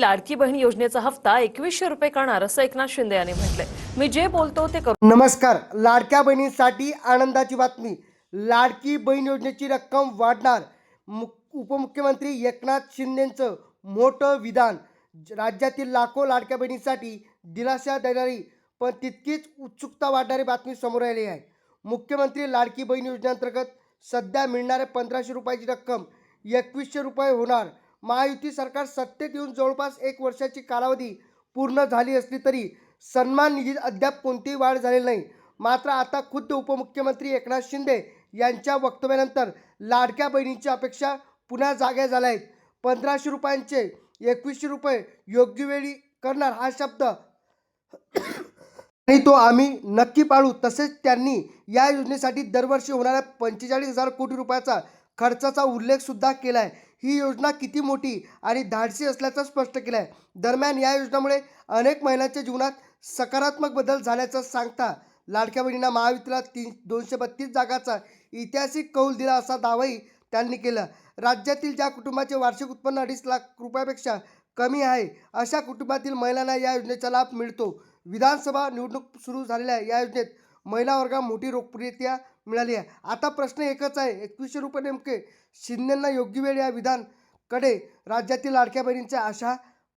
आणि लाडकी बहीण योजनेचा हप्ता एकवीसशे रुपये करणार असं एकनाथ शिंदे यांनी म्हटलंय. मी जे बोलतो ते करू. नमस्कार. लाडक्या बहिणींसाठी आनंदाची बातमी. लाडकी बहीण योजनेची रक्कम वाढणार. उपमुख्यमंत्री एकनाथ शिंदेंचं मोठं विधान. राज्यातील लाखो लाडक्या बहिणींसाठी दिलासा देणारी पण तितकीच उत्सुकता वाढणारी बातमी समोर आली आहे. मुख्यमंत्री लाडकी बहीण योजनेअंतर्गत सध्या मिळणाऱ्या पंधराशे रुपयाची रक्कम एकवीसशे रुपये होणार. महायुती सरकार सत्तेत येऊन जवळपास एक वर्षाची कालावधी पूर्ण झाली असली तरी सन्मान निधीत अद्याप कोणतीही वाढ झालेली नाही. मात्र आता खुद्द उपमुख्यमंत्री एकनाथ शिंदे यांच्या वक्तव्यानंतर लाडक्या बहिणींच्या अपेक्षा पुन्हा जाग्या झाल्या आहेत. पंधराशे रुपयांचे एकवीसशे रुपये योग्य वेळी करणार हा शब्द आणि तो आम्ही नक्की पाळू. तसेच त्यांनी या योजनेसाठी दरवर्षी होणाऱ्या पंचेचाळीस हजार कोटी रुपयाचा खर्चाचा उल्लेख सुद्धा केला आहे ही योजना किती मोठी आणि धाडसी असल्याचं स्पष्ट केलं आहे दरम्यान या योजनेमुळे अनेक महिलांच्या जीवनात सकारात्मक बदल झाल्याचं सांगता लाडक्या बहिणींना महावितला तीन दोनशे बत्तीस जागाचा ऐतिहासिक कौल दिला असा दावाही त्यांनी केला. राज्यातील ज्या कुटुंबाचे वार्षिक उत्पन्न अडीच लाख रुपयापेक्षा कमी आहे अशा कुटुंबातील महिलांना या योजनेचा लाभ मिळतो. विधानसभा निवडणूक सुरू झालेल्या या योजनेत महिला वर्गाला मोठी लोकप्रियता मिळाली आहे. आता प्रश्न एकच आहे. एकवीसशे रुपये नेमके शिंदेंना योग्य वेळ या विधानकडे राज्यातील लाडक्या बहिणींच्या आशा